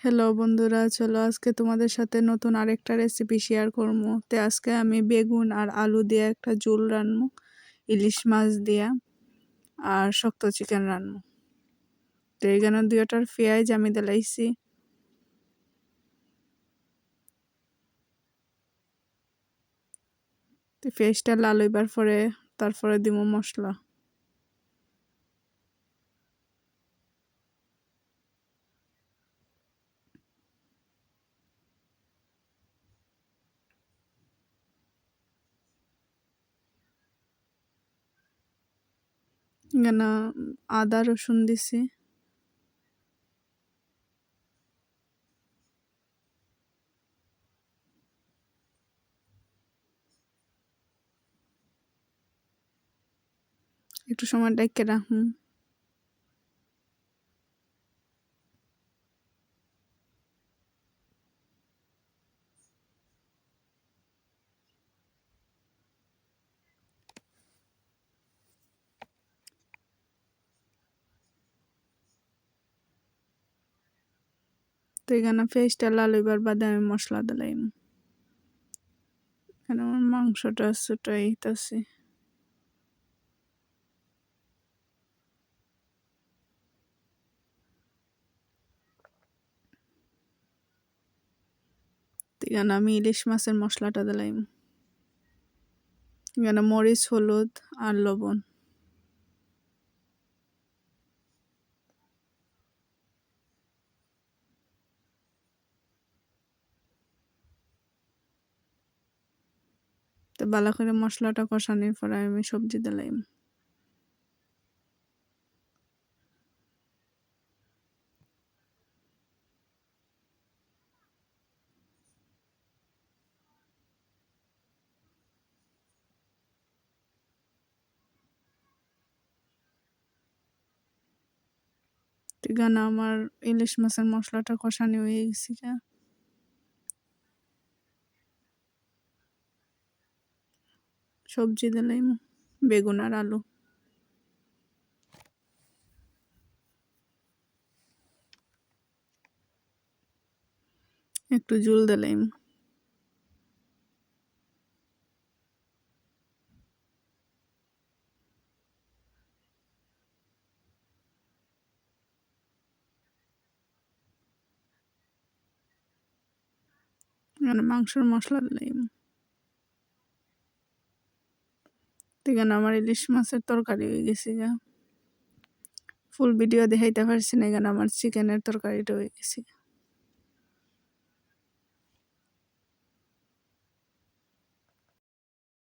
Hello বন্ধুরা, চলো আজকে তোমাদের সাথে নতুন আরেকটা রেসিপি শেয়ার করব। তো আজকে আমি বেগুন আর আলু দিয়ে একটা ঝোল রানবো, ইলিশ মাছ দিয়া, আর শক্ত চিকেন রানবো। তো এইখানে দুইটার পেঁয়াজ আমি দিলাইছি। তো পেঁয়াজটা লাল হইবার পরে তারপরে দিব মশলা। এখানে আদা রসুন দিছি। একটু সময় ডেকে রাখুন। তো এখানে পেস্টটা লাল হইবার বাদে আমি মশলা দিলাম এখানে আমার মাংসটা ছুটাইতেছি এখানে আমি ইলিশ মাছের মশলাটা দিলাম এখানে মরিচ, হলুদ আর লবণ? তো ভালো করে মশলাটা কষানোর পরে আমি সবজি দিলাম। এখানে আমার ইলিশ মাছের মশলাটা কষানো হয়ে গেছে সবজি দিলাম বেগুন আর আলু। একটু জুল দিলাম। মাংসের মশলা দিলাম। এখানে আমার ইলিশ মাছের তরকারি হয়ে গেছে গা। ফুল ভিডিও দেখাইতে পারছি না এখানে আমার চিকেনের তরকারিটা হয়ে গেছে